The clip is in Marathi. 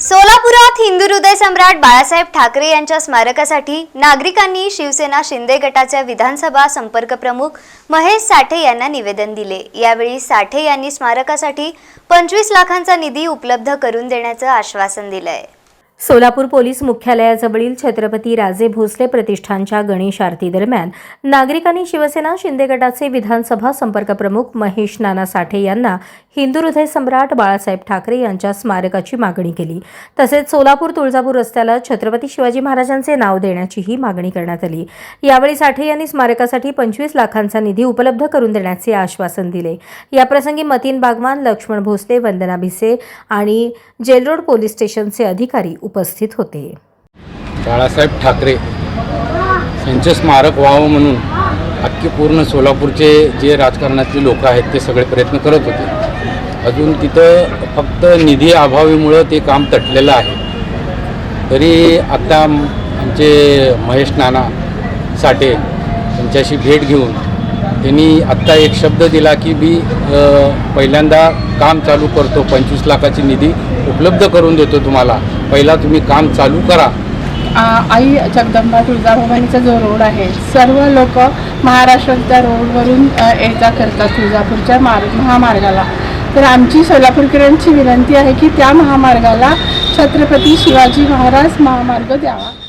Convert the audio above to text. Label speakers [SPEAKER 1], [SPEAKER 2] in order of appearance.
[SPEAKER 1] सोलापुरात हिंदू हृदय सम्राट बाळासाहेब ठाकरे यांच्या स्मारकासाठी नागरिकांनी शिवसेना शिंदे गटाच्या विधानसभा संपर्क प्रमुख महेश साठे यांना निवेदन दिले. यावेळी साठे यांनी स्मारकासाठी पंचवीस लाखांचा निधी उपलब्ध करून देण्याचं आश्वासन दिलंय.
[SPEAKER 2] सोलापूर पोलीस मुख्यालयाजवळील छत्रपती राजे भोसले प्रतिष्ठानच्या गणेश आरती दरम्यान नागरिकांनी शिवसेना शिंदे गटाचे विधानसभा संपर्क प्रमुख महेश नाना साठे यांना हिंदू हृदय सम्राट बाळासाहेब ठाकरे यांच्या स्मारकाची मागणी केली. तसेच सोलापूर तुळजापूर रस्त्याला छत्रपती शिवाजी महाराजांचे नाव देण्याचीही मागणी करण्यात आली. यावेळी साठे यांनी स्मारकासाठी पंचवीस लाखांचा निधी उपलब्ध करून देण्याचे आश्वासन दिले. याप्रसंगी मतीन बागवान लक्ष्मण भोसले वंदना भिसे आणि जेलरोड पोलीस स्टेशनचे अधिकारी उपस्थित होते.
[SPEAKER 3] बाळासाहेब ठाकरे यांचं स्मारक व्हावं म्हणून अख्खी पूर्ण सोलापूरचे जे राजकारणातले लोक आहेत ते सगळे प्रयत्न करत होते. अजून तिथं फक्त निधी अभावीमुळं ते काम तटलेलं आहे. तरी आत्ता आमचे महेश नाना साठे त्यांच्याशी भेट घेऊन त्यांनी आत्ता एक शब्द दिला की मी पहिल्यांदा काम चालू करतो पंचवीस लाखाची निधी उपलब्ध करून देतो तुम्हाला. पहिला तुम्ही काम चालू करा.
[SPEAKER 4] आई जगदंबा तुळजाभवानीचा जो रोड आहे सर्व लोक महाराष्ट्राच्या रोडवरून ये जा करतात तुळजापूरच्या मार्ग महामार्गाला. तर आमची सोलापूरकरांची विनंती आहे की त्या महामार्गाला छत्रपती शिवाजी महाराज महामार्ग द्यावा.